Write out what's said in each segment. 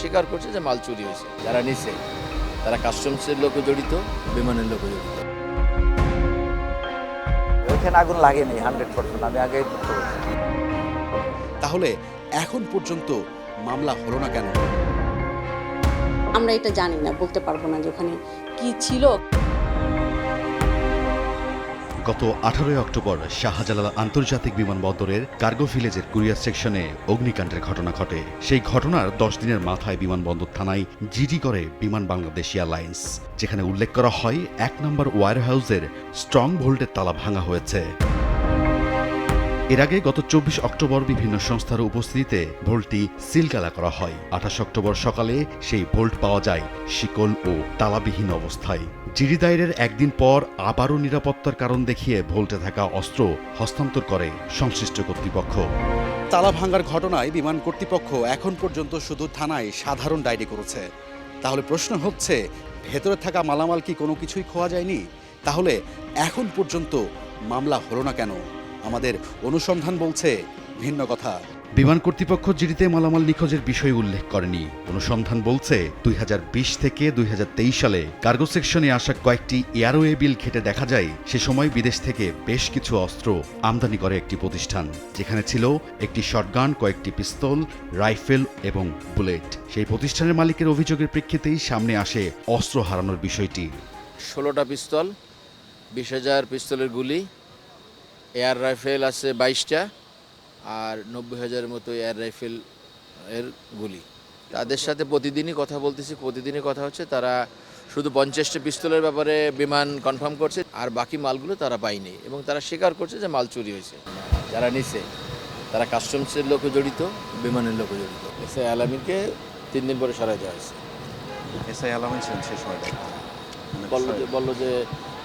স্বীকার করছে যে মাল চুরি হয়েছে। যারা নিছে তারা কাস্টমসের লোকও জড়িত বিমানের লোকও জড়িত। ওইখানে আগুন লাগেনি হান্ড্রেড পার্সেন্ট আমি আগে তাহলে এখন পর্যন্ত মামলা হলো না কেন? আমরা এটা জানি না বলতে পারব না যে ওখানে কি ছিল। গত আঠারোই অক্টোবর শাহজালাল আন্তর্জাতিক বিমানবন্দরের কার্গো ভিলেজের কুরিয়ার সেকশনে অগ্নিকাণ্ডের ঘটনা ঘটে। সেই ঘটনার দশ দিনের মাথায় বিমানবন্দর থানায় জিডি করে বিমান বাংলাদেশ এয়ারলাইন্স, যেখানে উল্লেখ করা হয়, এক নম্বর ওয়ার হাউসের স্ট্রং ভোল্টের তালা ভাঙা হয়েছে। এর আগে গত চব্বিশ অক্টোবর বিভিন্ন সংস্থার উপস্থিতিতে ভোল্টটি সিলগালা করা হয়। আঠাশ অক্টোবর সকালে সেই ভোল্ট পাওয়া যায় শিকল ও তালাবিহীন অবস্থায়। জিডি দায়েরের একদিন পর আবারও নিরাপত্তার কারণ দেখিয়ে ভোল্টে থাকা অস্ত্র হস্তান্তর করে সংশ্লিষ্ট কর্তৃপক্ষ। তালা ভাঙার ঘটনায় বিমান কর্তৃপক্ষ এখন পর্যন্ত শুধু থানায় সাধারণ ডায়েরি করেছে। তাহলে প্রশ্ন হচ্ছে, ভেতরে থাকা মালামাল কি কোনো কিছুই খোয়া যায়নি? তাহলে এখন পর্যন্ত মামলা হলো না কেন? আমাদের অনুসন্ধান বলছে ভিন্ন কথা। বিমান কর্তৃপক্ষ জিডিতে মালামাল নিখোঁজের বিষয় উল্লেখ করেনি। অনুসন্ধান বলছে দুই হাজার বিশ থেকে দুই হাজার তেইশ সালে কার্গো সেকশনে আসা কয়েকটি এয়ারওয়ে বিল ঘেটে দেখা যায়। সে সময় বিদেশ থেকে বেশ কিছু অস্ত্র আমদানি করে একটি প্রতিষ্ঠান যেখানে ছিল একটি শটগান কয়েকটি পিস্তল রাইফেল এবং বুলেট। সেই প্রতিষ্ঠানের মালিকের অভিযোগের প্রেক্ষিতেই সামনে আসে অস্ত্র হারানোর বিষয়টি। ষোলোটা পিস্তল বিশ হাজার পিস্তলের গুলি এয়ার রাইফেল আছে বাইশটা আর নব্বই হাজারের মতো এয়ার রাইফেল এর গুলি। তাদের সাথে প্রতিদিনই কথা বলতেছি প্রতিদিনই কথা হচ্ছে। তারা শুধু পঞ্চাশটা পিস্তলের ব্যাপারে বিমান কনফার্ম করছে আর বাকি মালগুলো তারা পায়নি এবং তারা স্বীকার করছে যে মাল চুরি হয়েছে। যারা নিছে তারা কাস্টমসের লোকও জড়িত বিমানের লোকও জড়িত। এসে আলামিনকে তিন দিন পরে সরাই দেওয়া হয়েছে। এসআই আলামিন ছিলেন সে সময়টা বলল যে বলল যে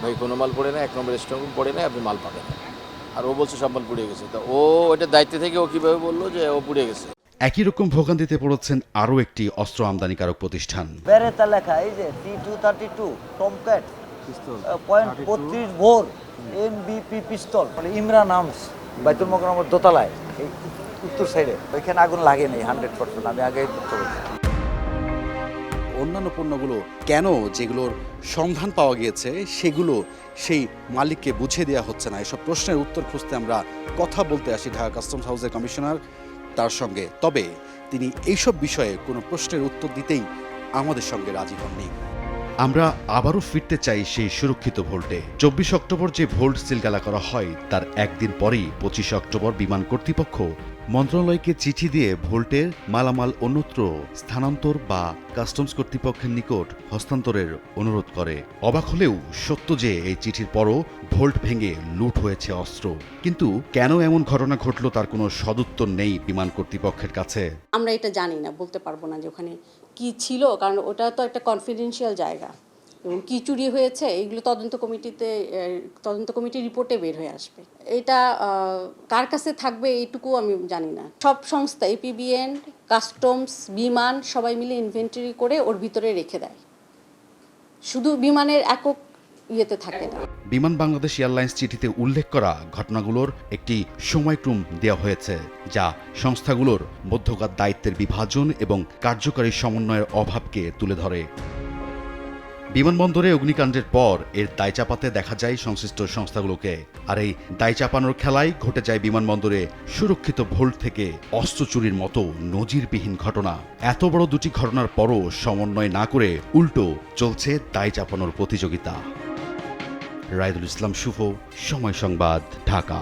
ভাই কোনো মাল পড়ে না এক নম্বর স্ট্রং পড়ে না আপনি মাল পাবেন আর ও বলছে সব মাল পুড়ে গেছে। তা ও ওইটার দায়িত্ব থেকে ও কীভাবে বলল যে ও পুড়ে গেছে? একই রকম ভোগান্তিতে পড়েছেন আরও একটি অস্ত্র আমদানিকারক প্রতিষ্ঠান। বেরেতা লেখা এই যে C two thirty two Tomcat point বত্রিশ ভোর এম বিপি পিস্তল মানে ইমরান আর্মস বাইতুল মোকারমের দোতলায় এই উত্তর সাইডে ওইখানে আগুন লাগেনি হান্ড্রেড পার্সেন্ট আমি আগে অন্যান্য পণ্যগুলো কেন যেগুলোর সন্ধান পাওয়া গিয়েছে, সেগুলো সেই মালিককে বুঝিয়ে দেওয়া হচ্ছে না? এসব প্রশ্নের উত্তর খুঁজতে আমরা কথা বলতে আসি ঢাকা কাস্টমস হাউসের কমিশনার তার সঙ্গে। তবে তিনি এইসব বিষয়ে কোনো প্রশ্নের উত্তর দিতেই আমাদের সঙ্গে রাজি হননি। আমরা আবারও ফিরতে চাই সেই সুরক্ষিত ভোল্টে। চব্বিশ অক্টোবর যে ভোল্ট সিলগালা করা হয়, তার একদিন পরেই পঁচিশে অক্টোবর বিমান কর্তৃপক্ষ মন্ত্রণালয়কে চিঠি দিয়ে ভোল্টের মালামাল অন্যত্র স্থানান্তর বা কাস্টমস কর্তৃপক্ষের নিকট হস্তান্তরের অনুরোধ করে। অবাক হলেও সত্য যে এই চিঠির পরও ভোল্ট ভেঙে লুট হয়েছে অস্ত্র। কিন্তু কেন এমন ঘটনা ঘটল তার কোনো সদুত্তর নেই বিমান কর্তৃপক্ষের কাছে। আমরা এটা জানি না, বলতে পারব না যে ওখানে কি ছিল, কারণ ওটা তো একটা কনফিডেন্সিয়াল জায়গা। কি চুরি হয়েছে এইগুলো তদন্ত কমিটিতে তদন্ত কমিটির রিপোর্টে বের হয়ে আসবে। এটা কার কাছে থাকবে এইটুকু আমি জানি না। সব সংস্থা, এপিবিএন, কাস্টমস, বিমান, সবাই মিলে ইনভেন্টরি করে ওর ভিতরে রেখে দেয়। শুধু বিমানের একক ইয়েতে থাকে না। বিমান বাংলাদেশ এয়ারলাইন্স চিঠিতে উল্লেখ করা ঘটনাগুলোর একটি সময়ক্রম দেওয়া হয়েছে, যা সংস্থাগুলোর মধ্যকার দায়িত্বের বিভাজন এবং কার্যকারী সমন্বয়ের অভাবকে তুলে ধরে। বিমানবন্দরে অগ্নিকাণ্ডের পর এর দায় চাপাতে দেখা যায় সংশ্লিষ্ট সংস্থাগুলোকে। আর এই দায় চাপানোর খেলায় ঘটে যায় বিমানবন্দরে সুরক্ষিত ভোল্ট থেকে অস্ত্র চুরির মতো নজিরবিহীন ঘটনা। এত বড় দুটি ঘটনার পরও সমন্বয় না করে উল্টো চলছে দায় চাপানোর প্রতিযোগিতা। রায়দুল ইসলাম শুভ সময় সংবাদ, ঢাকা।